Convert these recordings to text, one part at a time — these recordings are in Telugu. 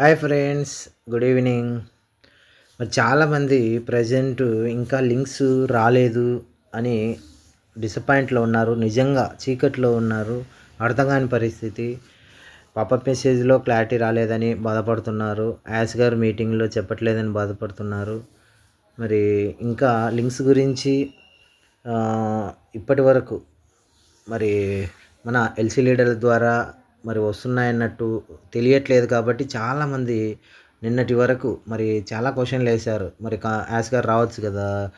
హాయ్ ఫ్రెండ్స్ గుడ్ ఈవినింగ్ మరి చాలామంది ప్రజెంట్ ఇంకా లింక్స్ రాలేదు అని డిసప్పాయింట్లో ఉన్నారు నిజంగా చీకట్లో ఉన్నారు అర్థం కాని పరిస్థితి పాపప్ మెసేజ్లో క్లారిటీ రాలేదని బాధపడుతున్నారు యాస్ గారు మీటింగ్లో చెప్పట్లేదని బాధపడుతున్నారు. మరి ఇంకా లింక్స్ గురించి ఇప్పటి వరకు మరి మన ఎల్సీ లీడర్ల ద్వారా మరి వస్తున్నాయన్నట్టు తెలియట్లేదు కాబట్టి చాలామంది నిన్నటి వరకు మరి చాలా క్వశ్చన్లు వేశారు. మరి కా- యాస్ గారు రావచ్చు కదా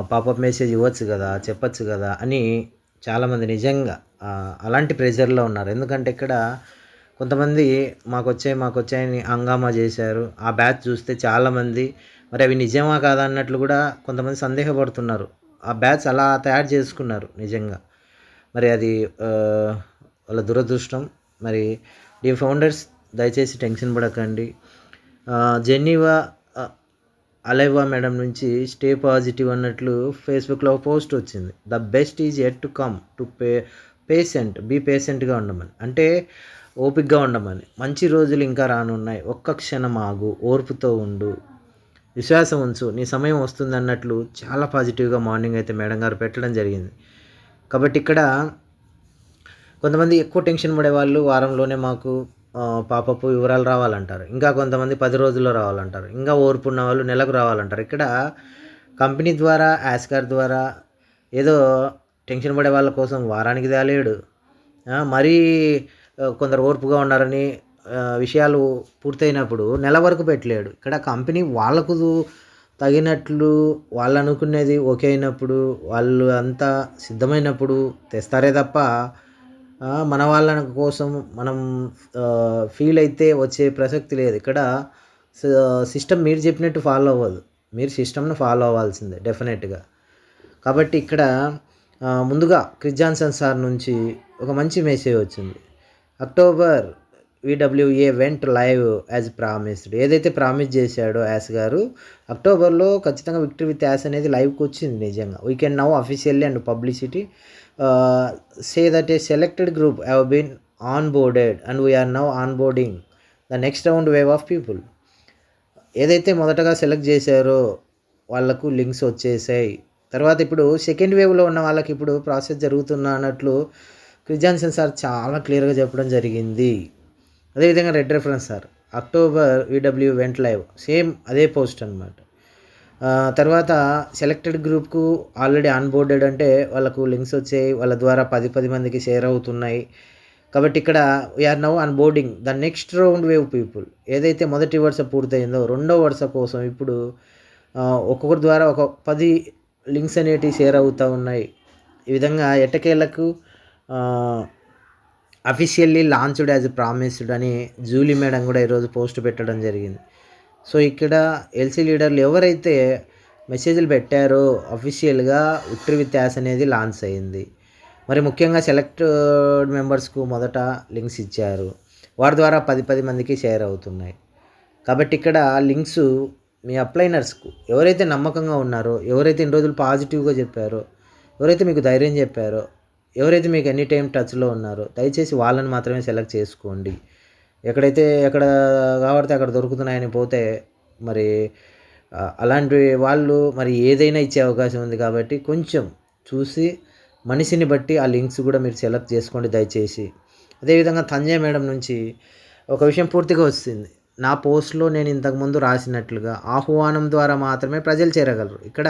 పాపప్ మెసేజ్ ఇవ్వచ్చు కదా చెప్పచ్చు కదా అని చాలామంది నిజంగా అలాంటి ప్రెషర్లో ఉన్నారు. ఎందుకంటే ఇక్కడ కొంతమంది మాకు వచ్చాయి మాకు వచ్చాయని హంగామా చేశారు. ఆ బ్యాచ్ చూస్తే చాలామంది మరి అవి నిజమా కాదా అన్నట్లు కూడా కొంతమంది సందేహపడుతున్నారు. ఆ బ్యాచ్ అలా తయారు చేసుకున్నారు నిజంగా. మరి అది వాళ్ళ దురదృష్టం. మరి డి ఫౌండర్స్ దయచేసి టెన్షన్ పడకండి. జెన్నీవా జెనీవా అలైవా మేడం నుంచి స్టే పాజిటివ్ అన్నట్లు ఫేస్బుక్లో పోస్ట్ వచ్చింది. The best is yet to come to pay patient be పేషెంట్గా ఉండమని. అంటే ఓపిక్గా ఉండమని. మంచి రోజులు ఇంకా రానున్నాయి. ఒక్క క్షణం ఆగు ఓర్పుతో ఉండు విశ్వాసం ఉంచు. నీ సమయం వస్తుంది అన్నట్లు చాలా పాజిటివ్గా మార్నింగ్ అయితే మేడం గారు పెట్టడం జరిగింది. కాబట్టి ఇక్కడ కొంతమంది ఎక్కువ టెన్షన్ పడేవాళ్ళు వారంలోనే మాకు పాపపు వివరాలు రావాలంటారు. ఇంకా కొంతమంది పది రోజుల్లో రావాలంటారు. ఇంకా ఓర్పు ఉన్న వాళ్ళు నెలకు రావాలంటారు. ఇక్కడ కంపెనీ ద్వారా యాస్కార్ ద్వారా ఏదో టెన్షన్ పడే వాళ్ళ కోసం వారానికి తేలేడు. మరీ కొందరు ఓర్పుగా ఉన్నారని విషయాలు పూర్తయినప్పుడు నెల వరకు పెట్టలేడు. ఇక్కడ కంపెనీ వాళ్ళకు తగినట్లు వాళ్ళు అనుకునేది ఓకే అయినప్పుడు వాళ్ళు అంతా సిద్ధమైనప్పుడు తెస్తారే తప్ప మన వాళ్ళ కోసం మనం ఫీల్ అయితే వచ్చే ప్రసక్తి లేదు. ఇక్కడ సిస్టమ్ మీరు చెప్పినట్టు ఫాలో అవ్వదు. మీరు సిస్టమ్ను ఫాలో అవ్వాల్సిందే డెఫినెట్గా కాబట్టి ఇక్కడ ముందుగా క్రిజాన్సన్ సార్ నుంచి ఒక మంచి మెసేజ్ వచ్చింది. October V W A went live as promised ఏదైతే ప్రామిస్ చేశాడో యాస్ గారు అక్టోబర్లో ఖచ్చితంగా విక్టరీ విత్ యాస్ అనేది లైవ్కి వచ్చింది నిజంగా. We can now officially and publicity say that a selected group have been on boarded and we're now on boarding the next round wave of people ఏదైతే మొదటగా సెలెక్ట్ చేశారో వాళ్ళకు లింక్స్ వచ్చేసాయి. తర్వాత ఇప్పుడు సెకండ్ వేవ్లో ఉన్న వాళ్ళకి ఇప్పుడు ప్రాసెస్ జరుగుతున్న అన్నట్లు క్రిజాన్సన్ సార్ చాలా క్లియర్గా చెప్పడం జరిగింది. అదేవిధంగా red reference sir October V W went live same అదే పోస్ట్ అనమాట తర్వాత సెలెక్టెడ్ గ్రూప్కు ఆల్రెడీ ఆన్బోర్డెడ్ అంటే వాళ్ళకు లింక్స్ వచ్చాయి వాళ్ళ ద్వారా పది పది మందికి షేర్ అవుతున్నాయి. కాబట్టి ఇక్కడ we're now on boarding the next round wave people ఏదైతే మొదటి వరుస పూర్తయిందో రెండో వరుస కోసం ఇప్పుడు ఒక్కొక్కరి ద్వారా ఒక పది లింక్స్ అనేటివి షేర్ అవుతూ ఉన్నాయి. ఈ విధంగా ఎట్టకేళ్ళకు అఫీషియల్లీ లాంచ్డ్ యాజ్ ప్రామిస్డ్ అని జూలీ మేడం కూడా ఈరోజు పోస్ట్ పెట్టడం జరిగింది. సో ఇక్కడ ఎల్సీ లీడర్లు ఎవరైతే మెసేజ్లు పెట్టారో అఫీషియల్గా ఉట్రి విత్ యాస్ అనేది లాంచ్ అయింది. మరి ముఖ్యంగా సెలెక్ట్ మెంబర్స్కు uh, మొదట లింక్స్ ఇచ్చారు. వారి ద్వారా పది పది మందికి షేర్ అవుతున్నాయి. కాబట్టి ఇక్కడ లింక్స్ మీ అప్లైనర్స్కు ఎవరైతే నమ్మకంగా ఉన్నారో ఎవరైతే ఇన్ని రోజులు పాజిటివ్గా చెప్పారో ఎవరైతే మీకు ధైర్యం చెప్పారో ఎవరైతే మీకు ఎనీ టైం టచ్లో ఉన్నారో దయచేసి వాళ్ళని మాత్రమే సెలెక్ట్ చేసుకోండి. ఎక్కడైతే ఎక్కడ కాబట్టి అక్కడ దొరుకుతున్నాయని పోతే మరి అలాంటి వాళ్ళు మరి ఏదైనా ఇచ్చే అవకాశం ఉంది కాబట్టి కొంచెం చూసి మనిషిని బట్టి ఆ లింక్స్ కూడా మీరు సెలెక్ట్ చేసుకోండి దయచేసి. అదేవిధంగా తంజయ్ మేడం నుంచి ఒక విషయం పూర్తిగా వస్తుంది. నా పోస్ట్లో నేను ఇంతకుముందు రాసినట్లుగా ఆహ్వానం ద్వారా మాత్రమే ప్రజలు చేరగలరు. ఇక్కడ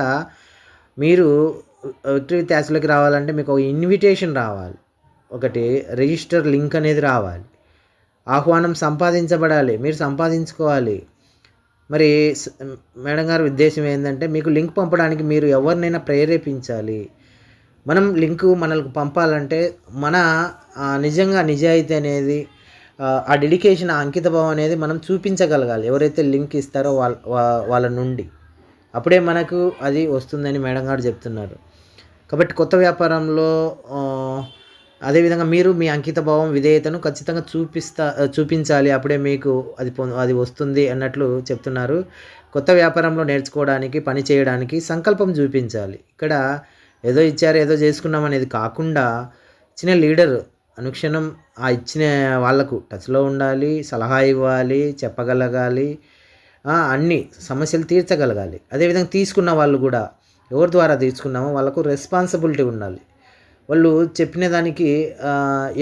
మీరు విక్టరీ త్యాస్లోకి రావాలంటే మీకు ఒక ఇన్విటేషన్ రావాలి. ఒకటి రిజిస్టర్ లింక్ అనేది రావాలి. ఆహ్వానం సంపాదించబడాలి మీరు సంపాదించుకోవాలి. మరి మేడం గారి ఉద్దేశం ఏంటంటే మీకు లింక్ పంపడానికి మీరు ఎవరినైనా ప్రేరేపించాలి. మనం లింక్ మనకు పంపాలంటే మన నిజంగా నిజాయితీ అనేది ఆ, డెడికేషన్ ఆ అంకితభావం అనేది మనం చూపించగలగాలి ఎవరైతే లింక్ ఇస్తారో వాళ్ళ వాళ్ళ నుండి. అప్పుడే మనకు అది వస్తుందని మేడం గారు చెప్తున్నారు. కాబట్టి కొత్త వ్యాపారంలో అదేవిధంగా మీరు మీ అంకిత భావం విధేయతను ఖచ్చితంగా చూపిస్తా చూపించాలి. అప్పుడే మీకు అది పొ అది వస్తుంది అన్నట్లు చెప్తున్నారు. కొత్త వ్యాపారంలో నేర్చుకోవడానికి పని చేయడానికి సంకల్పం చూపించాలి. ఇక్కడ ఏదో ఇచ్చారు ఏదో చేసుకున్నాం అనేది కాకుండా చిన్న లీడర్ అనుక్షణం ఆ ఇచ్చిన వాళ్ళకు టచ్లో ఉండాలి సలహా ఇవ్వాలి చెప్పగలగాలి అన్నీ అన్ని సమస్యలు తీర్చగలగాలి. అదేవిధంగా తీసుకున్న వాళ్ళు కూడా ఎవరి ద్వారా తీసుకున్నామో వాళ్ళకు రెస్పాన్సిబిలిటీ ఉండాలి. వాళ్ళు చెప్పిన దానికి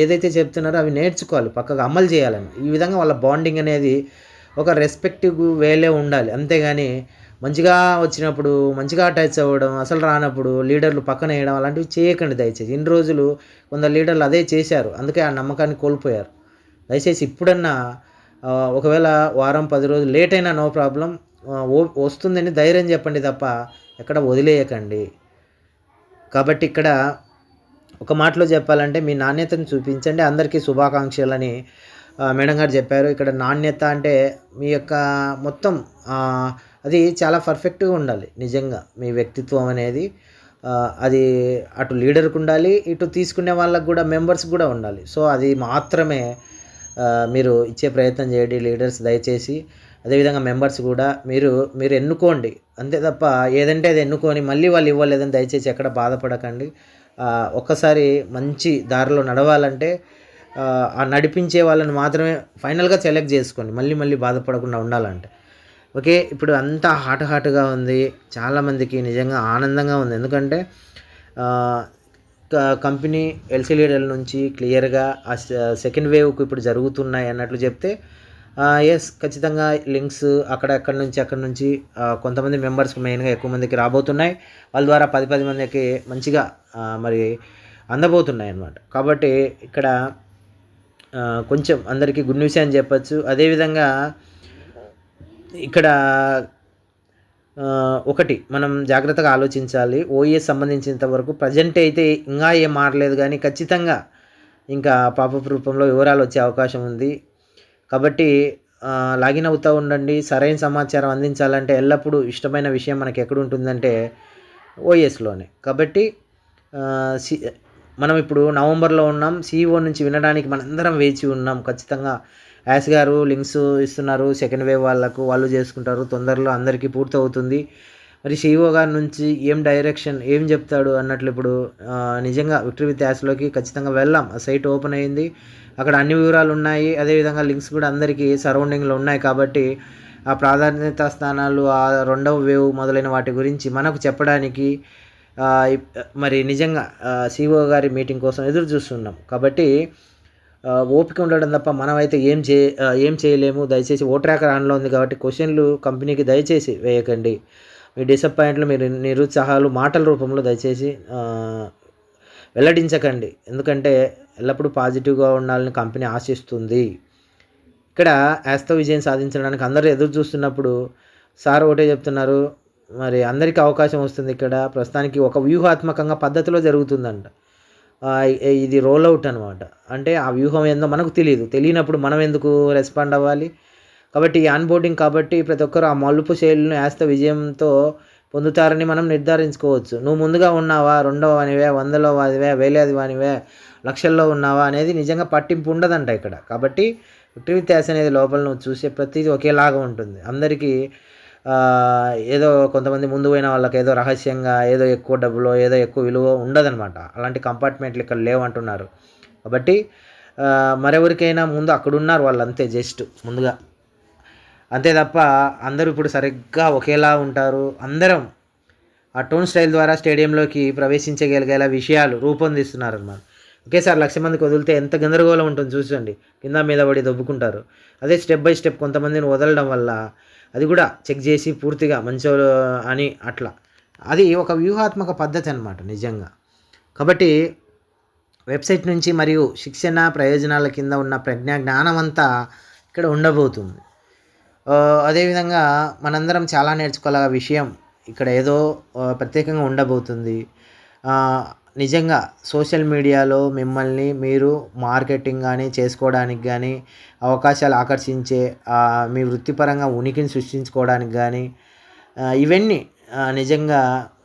ఏదైతే చెప్తున్నారో అవి నేర్చుకోవాలి పక్కగా అమలు చేయాలని. ఈ విధంగా వాళ్ళ బాండింగ్ అనేది ఒక రెస్పెక్టివ్ వేలే ఉండాలి. అంతేగాని మంచిగా వచ్చినప్పుడు మంచిగా టచ్ అవ్వడం అసలు రానప్పుడు లీడర్లు పక్కన వేయడం అలాంటివి చేయకండి దయచేసి. ఇన్ని రోజులు కొందరు లీడర్లు అదే చేశారు. అందుకే ఆ నమ్మకాన్ని కోల్పోయారు. దయచేసి ఇప్పుడన్నా ఒకవేళ వారం పది రోజులు లేట్ అయినా నో ప్రాబ్లం వస్తుందని ధైర్యం చెప్పండి తప్ప ఎక్కడ వదిలేయకండి. కాబట్టి ఇక్కడ ఒక మాటలో చెప్పాలంటే మీ నాణ్యతను చూపించండి. అందరికీ శుభాకాంక్షలని మేడం గారు చెప్పారు. ఇక్కడ నాణ్యత అంటే మీ యొక్క మొత్తం అది చాలా పర్ఫెక్ట్గా ఉండాలి. నిజంగా మీ వ్యక్తిత్వం అనేది అది అటు లీడర్కి ఉండాలి ఇటు తీసుకునే వాళ్ళకు కూడా మెంబర్స్ కూడా ఉండాలి. సో అది మాత్రమే మీరు ఇచ్చే ప్రయత్నం చేయండి. లీడర్స్ దయచేసి అదేవిధంగా మెంబర్స్ కూడా మీరు మీరు ఎన్నుకోండి. అంతే తప్ప ఏదంటే అది ఎన్నుకొని మళ్ళీ వాళ్ళు ఇవ్వలేదని దయచేసి ఎక్కడ బాధపడకండి. ఒక్కసారి మంచి దారిలో నడవాలంటే ఆ, నడిపించే వాళ్ళని మాత్రమే ఫైనల్గా సెలెక్ట్ చేసుకోండి. మళ్ళీ మళ్ళీ బాధపడకుండా ఉండాలంటే. ఓకే ఇప్పుడు అంతా హాట్ హాట్గా ఉంది. చాలామందికి నిజంగా ఆనందంగా ఉంది. ఎందుకంటే కంపెనీ ఎల్సీ లీడర్ల నుంచి క్లియర్గా ఆ సె- సెకండ్ వేవ్కి ఇప్పుడు జరుగుతున్నాయి అన్నట్లు చెప్తే ఎస్ ఖచ్చితంగా లింక్స్ అక్కడ ఎక్కడి నుంచి అక్కడి నుంచి కొంతమంది మెంబర్స్కి మెయిన్గా ఎక్కువ మందికి రాబోతున్నాయి. వాళ్ళ ద్వారా పది పది మందికి మంచిగా మరి అందబోతున్నాయి అన్నమాట. కాబట్టి ఇక్కడ కొంచెం అందరికీ గుడ్ న్యూస్ అని చెప్పచ్చు. అదేవిధంగా ఇక్కడ ఒకటి మనం జాగ్రత్తగా ఆలోచించాలి. ఓఈఎస్ సంబంధించినంత వరకు ప్రజెంట్ అయితే ఇంకా ఏం మారలేదు. కానీ ఖచ్చితంగా ఇంకా పాపప్ రూపంలో వివరాలు వచ్చే అవకాశం ఉంది. కాబట్టి లాగిన్ అవుతూ ఉండండి. సరైన సమాచారం అందించాలంటే ఎల్లప్పుడూ ఇష్టమైన విషయం మనకి ఎక్కడ ఉంటుందంటే ఓఎస్లోనే కాబట్టి సి మనం ఇప్పుడు నవంబర్లో ఉన్నాం. సిఇఓ నుంచి వినడానికి మనందరం వేచి ఉన్నాం. ఖచ్చితంగా యాస్ గారు లింక్స్ ఇస్తున్నారు. సెకండ్ వేవ్ వాళ్ళకు వాళ్ళు చేసుకుంటారు. తొందరలో అందరికీ పూర్తవుతుంది. మరి సిఇఓ గారి నుంచి ఏం డైరెక్షన్ ఏం చెప్తాడు అన్నట్లు ఇప్పుడు నిజంగా విక్టరీ విత్ యాస్లోకి ఖచ్చితంగా వెళ్ళాం ఆ సైట్ ఓపెన్ అయింది. అక్కడ అన్ని వివరాలు ఉన్నాయి. అదేవిధంగా లింక్స్ కూడా అందరికీ సరౌండింగ్లో ఉన్నాయి కాబట్టి ఆ ప్రాధాన్యత స్థానాలు ఆ రెండవ వేవ్ మొదలైన వాటి గురించి మనకు చెప్పడానికి మరి నిజంగా సిఓ గారి మీటింగ్ కోసం ఎదురు చూస్తున్నాం. కాబట్టి ఓపిక ఉండడం తప్ప మనమైతే ఏం చే ఏం చేయలేము. దయచేసి ఓ ట్రాకర్ ఆన్లో ఉంది కాబట్టి క్వశ్చన్లు కంపెనీకి దయచేసి వేయకండి. మీ డిసప్పాయింట్లు మీరు నిరుత్సాహాలు మాటల రూపంలో దయచేసి వెల్లడించకండి. ఎందుకంటే ఎల్లప్పుడూ పాజిటివ్గా ఉండాలని కంపెనీ ఆశిస్తుంది. ఇక్కడ యాస్తో విజయం సాధించడానికి అందరూ ఎదురు చూస్తున్నప్పుడు సార్ ఒకటే చెప్తున్నారు మరి అందరికీ అవకాశం వస్తుంది ఇక్కడ. ప్రస్తుతానికి ఒక వ్యూహాత్మకంగా పద్ధతిలో జరుగుతుందంట. ఇది రోల్ అవుట్ అనమాట అంటే ఆ వ్యూహం ఏందో మనకు తెలియదు తెలియనప్పుడు మనం ఎందుకు రెస్పాండ్ అవ్వాలి? కాబట్టి ఈ ఆన్బోర్డింగ్ కాబట్టి ప్రతి ఒక్కరు ఆ మలుపు శైలిని యాస్త విజయంతో పొందుతారని మనం నిర్ధారించుకోవచ్చు. నువ్వు ముందుగా ఉన్నావా? రెండవ వానివే? వందలో వానివే? వేలేది వానివే? లక్షల్లో ఉన్నావా? అనేది నిజంగా పట్టింపు ఉండదంట ఇక్కడ. కాబట్టి విక్టరీ త్యాస్ అనేది లోపల నువ్వు చూసే ప్రతిదీ ఒకేలాగా ఉంటుంది. అందరికీ ఏదో కొంతమంది ముందు పోయిన వాళ్ళకి ఏదో రహస్యంగా ఏదో ఎక్కువ డబ్బులో ఏదో ఎక్కువ విలువ ఉండదనమాట అలాంటి కంపార్ట్మెంట్లు ఇక్కడ లేవంటున్నారు కాబట్టి మరెవరికైనా ముందు అక్కడ ఉన్నారు వాళ్ళంతే జస్ట్ ముందుగా. అంతే తప్ప అందరూ ఇప్పుడు సరిగ్గా ఒకేలా ఉంటారు. అందరం ఆ టోన్ స్టైల్ ద్వారా స్టేడియంలోకి ప్రవేశించగలిగేలా విషయాలు రూపొందిస్తున్నారు అన్నమాట ఒకేసారి లక్ష మందికి వదిలితే ఎంత గందరగోళం ఉంటుంది చూసండి కింద మీద పడి దొబ్బుకుంటారు. అదే స్టెప్ బై స్టెప్ కొంతమందిని వదలడం వల్ల అది కూడా చెక్ చేసి పూర్తిగా మంచి అని అట్లా. అది ఒక వ్యూహాత్మక పద్ధతి అనమాట నిజంగా. కాబట్టి వెబ్సైట్ నుంచి మరియు శిక్షణ ప్రయోజనాల కింద ఉన్న ప్రజ్ఞా జ్ఞానం అంతా ఇక్కడ ఉండబోతుంది. అదేవిధంగా మనందరం చాలా నేర్చుకోగల విషయం ఇక్కడ ఏదో ప్రత్యేకంగా ఉండబోతుంది. నిజంగా సోషల్ మీడియాలో మిమ్మల్ని మీరు మార్కెటింగ్ కానీ చేసుకోవడానికి కానీ అవకాశాలు ఆకర్షించే మీ వృత్తిపరంగా ఉనికిని సృష్టించుకోవడానికి కానీ ఇవన్నీ నిజంగా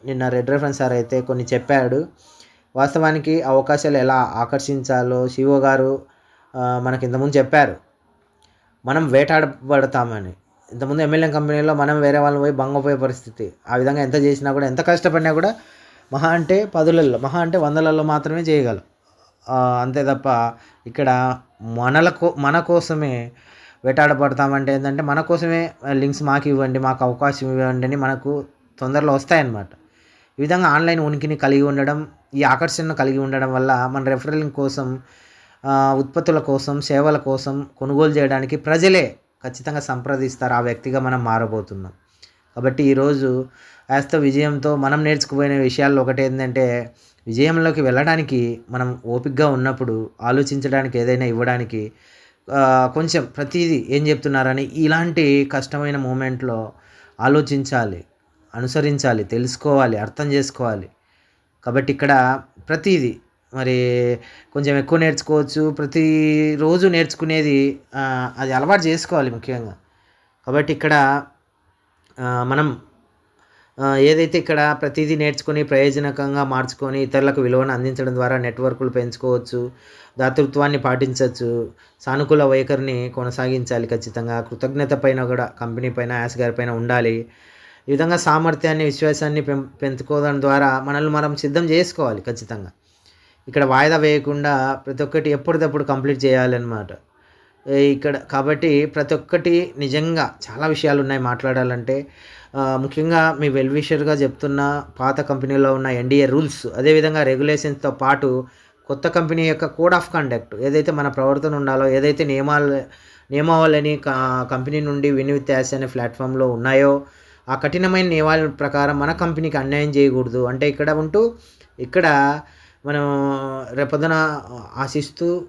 నిన్న రెడ్ రెఫరెన్స్ సార్ అయితే కొన్ని చెప్పాడు. వాస్తవానికి అవకాశాలు ఎలా ఆకర్షించాలో శివ గారు మనకి ఇంతకుముందు చెప్పారు. మనం వేటాడబడతామని. ఇంతకుముందు ఎమ్మెల్యే కంపెనీలో మనం వేరే వాళ్ళని పోయి బంగపోయే పరిస్థితి. ఆ విధంగా ఎంత చేసినా కూడా ఎంత కష్టపడినా కూడా మహా అంటే పదులలో మహా అంటే వందలలో మాత్రమే చేయగలం. అంతే తప్ప ఇక్కడ మనల కో మన కోసమే వేటాడబడతామంటే ఏంటంటే మన కోసమే లింక్స్ మాకు ఇవ్వండి మాకు అవకాశం ఇవ్వండి అని మనకు తొందరలో వస్తాయన్నమాట. ఈ విధంగా ఆన్లైన్ ఉనికిని కలిగి ఉండడం ఈ ఆకర్షణను కలిగి ఉండడం వల్ల మన రెఫరలింగ్ కోసం ఉత్పత్తుల కోసం సేవల కోసం కొనుగోలు చేయడానికి ప్రజలే ఖచ్చితంగా సంప్రదిస్తారు. ఆ వ్యక్తిగా మనం మారబోతున్నాం. కాబట్టి ఈరోజు యాస్త విజయంతో మనం నేర్చుకుపోయిన విషయాల్లో ఒకటి ఏంటంటే విజయంలోకి వెళ్ళడానికి మనం ఓపికగా ఉన్నప్పుడు ఆలోచించడానికి ఏదైనా ఇవ్వడానికి కొంచెం ప్రతిదీ ఏం చెప్తున్నారని ఇలాంటి కష్టమైన మూమెంట్లో ఆలోచించాలి అనుసరించాలి తెలుసుకోవాలి అర్థం చేసుకోవాలి. కాబట్టి ఇక్కడ ప్రతిదీ మరి కొంచెం ఎక్కువ నేర్చుకోవచ్చు. ప్రతిరోజు నేర్చుకునేది అది అలవాటు చేసుకోవాలి ముఖ్యంగా. కాబట్టి ఇక్కడ మనం ఏదైతే ఇక్కడ ప్రతిదీ నేర్చుకొని ప్రయోజనకంగా మార్చుకొని ఇతరులకు విలువను అందించడం ద్వారా నెట్వర్క్లు పెంచుకోవచ్చు దాతృత్వాన్ని పాటించవచ్చు సానుకూల వైఖరిని కొనసాగించాలి ఖచ్చితంగా కృతజ్ఞత పైన కూడా కంపెనీ పైన యాస్ గారి పైన ఉండాలి. ఈ విధంగా సామర్థ్యాన్ని విశ్వాసాన్ని పెం పెంచుకోవడం ద్వారా మనల్ని మనం సిద్ధం చేసుకోవాలి ఖచ్చితంగా. ఇక్కడ వాయిదా వేయకుండా ప్రతి ఒక్కటి ఎప్పటికప్పుడు కంప్లీట్ చేయాలన్నమాట. ఇక్కడ కాబట్టి ప్రతి ఒక్కటి నిజంగా చాలా విషయాలు ఉన్నాయి మాట్లాడాలంటే ముఖ్యంగా మీ వెల్విషర్గా చెప్తున్న పాత కంపెనీలో ఉన్న ఎన్డీఏ రూల్స్ అదేవిధంగా రెగ్యులేషన్స్తో పాటు కొత్త కంపెనీ యొక్క కోడ్ ఆఫ్ కండక్ట్ ఏదైతే మన ప్రవర్తన ఉండాలో ఏదైతే నియమాలు నియమావళిని కంపెనీ నుండి వినివిత్యాస అనే ప్లాట్ఫామ్లో ఉన్నాయో ఆ కఠినమైన నియమాల ప్రకారం మన కంపెనీకి అన్యాయం చేయకూడదు. అంటే ఇక్కడ ఉంటూ ఇక్కడ మనం రేపొద్దున ఆశిస్తూ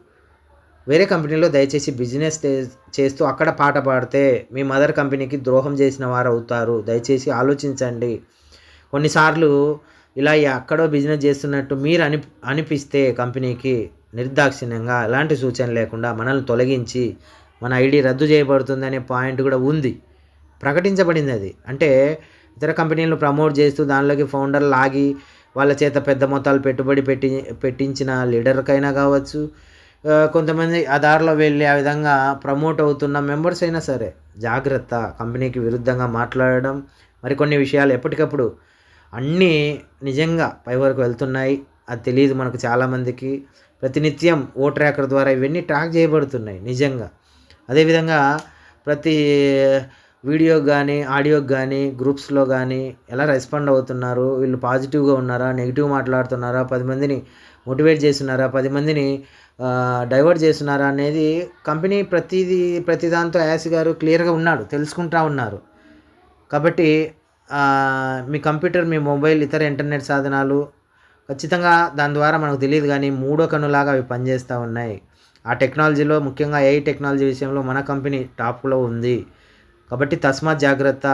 వేరే కంపెనీలో దయచేసి బిజినెస్ చేస్తూ అక్కడ పాట పాడితే మీ మదర్ కంపెనీకి ద్రోహం చేసిన వారు అవుతారు. దయచేసి ఆలోచించండి. కొన్నిసార్లు ఇలా ఎక్కడో బిజినెస్ చేస్తున్నట్టు మీరు అని అనిపిస్తే కంపెనీకి నిర్దాక్షిణ్యంగా ఎలాంటి సూచన లేకుండా మనల్ని తొలగించి మన ఐడి రద్దు చేయబడుతుంది అనే పాయింట్ కూడా ఉంది. ప్రకటించబడింది అది. అంటే ఇతర కంపెనీలను ప్రమోట్ చేస్తూ దానిలోకి ఫౌండర్ లాగి వాళ్ళ చేత పెద్ద మొత్తాలు పెట్టుబడి పెట్టి పెట్టించిన లీడర్కైనా కావచ్చు. కొంతమంది ఆ దారిలో వెళ్ళి ఆ విధంగా ప్రమోట్ అవుతున్న మెంబర్స్ అయినా సరే జాగ్రత్త. కంపెనీకి విరుద్ధంగా మాట్లాడడం మరికొన్ని విషయాలు ఎప్పటికప్పుడు అన్నీ నిజంగా పై వరకు వెళ్తున్నాయి. అది తెలియదు మనకు చాలామందికి. ప్రతినిత్యం ఓ ట్రాకర్ ద్వారా ఇవన్నీ ట్రాక్ చేయబడుతున్నాయి నిజంగా. అదేవిధంగా ప్రతి వీడియో కానీ ఆడియో కానీ గ్రూప్స్లో కానీ ఎలా రెస్పాండ్ అవుతున్నారు? వీళ్ళు పాజిటివ్గా ఉన్నారా? నెగిటివ్ మాట్లాడుతున్నారా? పది మందిని మోటివేట్ చేస్తున్నారా? పది మందిని డైవర్ట్ చేస్తున్నారా? అనేది కంపెనీ ప్రతిదీ ప్రతి దాంతో యాసి గారు క్లియర్గా ఉన్నాడు తెలుసుకుంటా ఉన్నారు. కాబట్టి మీ కంప్యూటర్ మీ మొబైల్ ఇతర ఇంటర్నెట్ సాధనాలు ఖచ్చితంగా దాని ద్వారా మనకు తెలియదు కానీ మూడో కన్నులాగా అవి పనిచేస్తూ ఉన్నాయి. ఆ టెక్నాలజీలో ముఖ్యంగా ఏఐ టెక్నాలజీ విషయంలో మన కంపెనీ టాప్లో ఉంది. కాబట్టి తస్మాత్ జాగ్రత్త.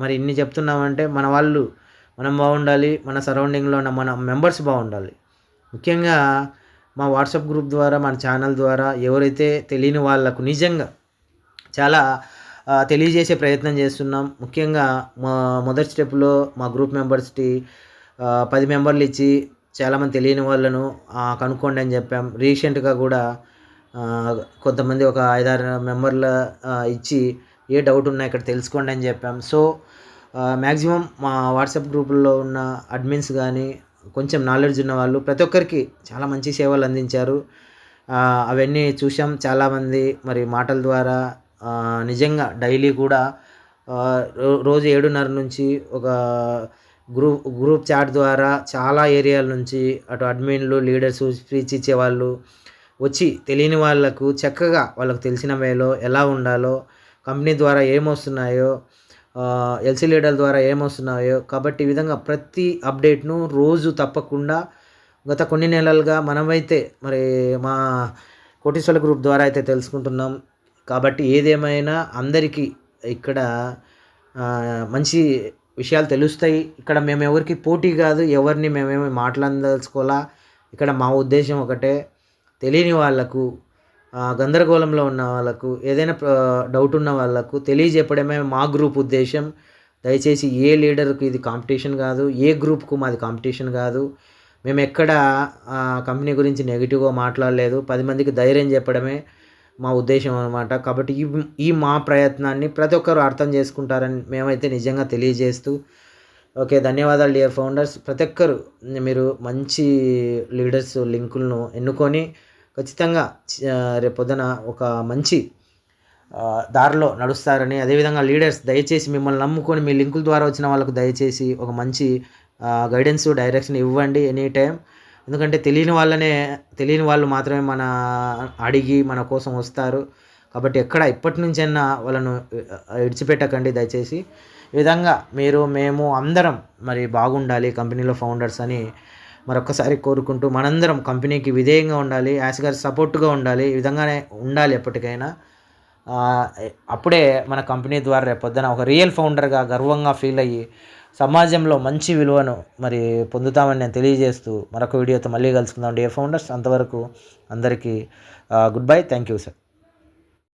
మరి ఇన్ని చెప్తున్నామంటే మన వాళ్ళు మనం బాగుండాలి మన సరౌండింగ్లో ఉన్న మన మెంబర్స్ బాగుండాలి. ముఖ్యంగా మా వాట్సాప్ గ్రూప్ ద్వారా మన ఛానల్ ద్వారా ఎవరైతే తెలియని వాళ్ళకు నిజంగా చాలా తెలియజేసే ప్రయత్నం చేస్తున్నాం. ముఖ్యంగా మా మొదటి స్టెప్లో మా గ్రూప్ మెంబర్స్కి పది మెంబర్లు ఇచ్చి చాలామంది తెలియని వాళ్ళను కనుక్కోండి అని చెప్పాం. రీసెంట్గా కూడా కొంతమంది ఒక ఐదారు మెంబర్ల ఇచ్చి ఏ డౌట్ ఉన్నా ఇక్కడ తెలుసుకోండి అని చెప్పాం. సో మ్యాక్సిమం మా వాట్సాప్ గ్రూపుల్లో ఉన్న అడ్మిన్స్ కానీ కొంచెం నాలెడ్జ్ ఉన్న వాళ్ళు ప్రతి ఒక్కరికి చాలా మంచి సేవలు అందించారు. అవన్నీ చూసాం చాలామంది మరి మాటల ద్వారా నిజంగా డైలీ కూడా రో- రోజు ఏడున్నర నుంచి ఒక గ్రూప్ గ్రూప్ చాట్ ద్వారా చాలా ఏరియాల నుంచి అటు అడ్మిన్లు లీడర్స్ స్పీచ్ ఇచ్చేవాళ్ళు వచ్చి తెలియని వాళ్ళకు చక్కగా వాళ్ళకు తెలిసిన వేలో ఎలా ఉండాలో కంపెనీ ద్వారా ఏమొస్తున్నాయో ఎల్సీ లీడర్ ద్వారా ఏమొస్తున్నాయో కాబట్టి ఈ విధంగా ప్రతి అప్డేట్ను రోజు తప్పకుండా గత కొన్ని నెలలుగా మనమైతే మరి మా కోటీశ్వర గ్రూప్ ద్వారా అయితే తెలుసుకుంటున్నాం. కాబట్టి ఏదేమైనా అందరికీ ఇక్కడ మంచి విషయాలు తెలుస్తాయి. ఇక్కడ మేము ఎవరికి పోటీ కాదు ఎవరిని మేమేమి మాట్లాడదలుచుకోవాలా ఇక్కడ మా ఉద్దేశం ఒకటే. తెలియని వాళ్ళకు గందరగోళంలో ఉన్న వాళ్ళకు ఏదైనా డౌట్ ఉన్న వాళ్ళకు తెలియజెప్పడమే మా గ్రూప్ ఉద్దేశం. దయచేసి ఏ లీడర్కు ఇది కాంపిటీషన్ కాదు ఏ గ్రూప్కు మాది కాంపిటీషన్ కాదు. మేము ఎక్కడ కంపెనీ గురించి నెగిటివ్గా మాట్లాడలేదు. పది మందికి ధైర్యం చెప్పడమే మా ఉద్దేశం అనమాట కాబట్టి ఈ ఈ మా ప్రయత్నాన్ని ప్రతి ఒక్కరు అర్థం చేసుకుంటారని మేమైతే నిజంగా తెలియజేస్తూ ఓకే ధన్యవాదాలు డియర్ ఫౌండర్స్. ప్రతి ఒక్కరు మీరు మంచి లీడర్స్ లింకులను ఎన్నుకొని ఖచ్చితంగా రేపొద్దున ఒక మంచి దారిలో నడుస్తారని అదేవిధంగా లీడర్స్ దయచేసి మిమ్మల్ని నమ్ముకొని మీ లింకుల ద్వారా వచ్చిన వాళ్ళకు దయచేసి ఒక మంచి గైడెన్స్ డైరెక్షన్ ఇవ్వండి ఎనీ టైం ఎందుకంటే తెలియని వాళ్ళనే తెలియని వాళ్ళు మాత్రమే మన అడిగి మన కోసం వస్తారు. కాబట్టి ఎక్కడ ఇప్పటి నుంచైనా వాళ్ళను విడిచిపెట్టకండి దయచేసి. ఈ విధంగా మీరు మేము అందరం మరి బాగుండాలి కంపెనీలో ఫౌండర్స్ అని మరొకసారి కోరుకుంటూ మనందరం కంపెనీకి విధేయంగా ఉండాలి యాస్ గారు సపోర్ట్గా ఉండాలి ఈ విధంగానే ఉండాలి ఎప్పటికైనా. అప్పుడే మన కంపెనీ ద్వారా రేపొద్దున ఒక రియల్ ఫౌండర్గా గర్వంగా ఫీల్ అయ్యి సమాజంలో మంచి విలువను మరి పొందుతామని నేను తెలియజేస్తూ మరొక వీడియోతో మళ్ళీ కలుసుకుందాం. డియర్ ఫౌండర్స్ అంతవరకు అందరికీ good bye. Thank you sir.